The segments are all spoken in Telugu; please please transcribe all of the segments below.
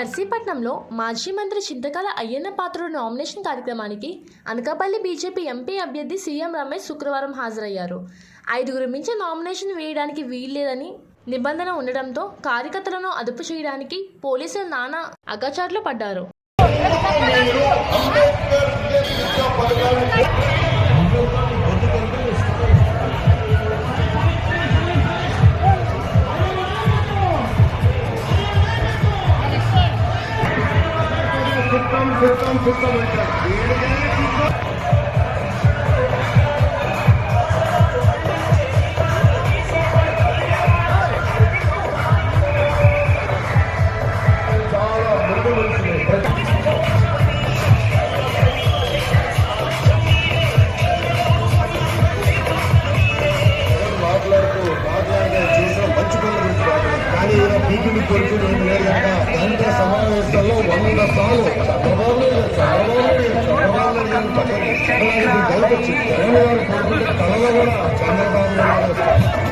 నర్సీపట్నంలో మాజీ మంత్రి చింతకాల అయ్యన్న పాత్రుడు నామినేషన్ కార్యక్రమానికి అనకాపల్లి బీజేపీ ఎంపీ అభ్యర్థి సీఎం రమేష్ శుక్రవారం హాజరయ్యారు. ఐదుగురు మించి నామినేషన్ వేయడానికి వీల్లేదని నిబంధన ఉండడంతో కార్యకర్తలను అదుపు చేయడానికి పోలీసులు నానా అగచాట్లు పడ్డారు. సిద్ధం సిద్ధం చంద్రబాబు నాయుడు, చంద్రబాబు నాయుడు, చంద్రబాబు నాయుడు అని పక్కన అలాగే డౌట్ గారు కూడా చంద్రబాబు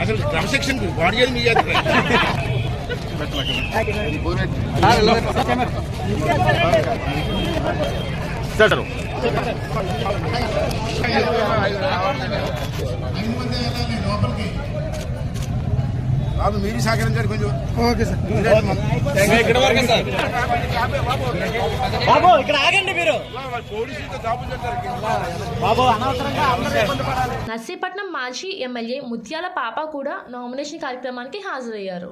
అసలు క్రమశిక్షణ వాడు చేయాలి మీ చేతి బాబు మీరు సహకరించారు కొంచెం ఓకే సార్. ఇక్కడ వరకు సార్. బాబు ఇక్కడ ఆగండి మీరు. నర్సీపట్నం మాజీ ఎమ్మెల్యే ముత్యాల పాప కూడా నామినేషన్ కార్యక్రమానికి హాజరయ్యారు.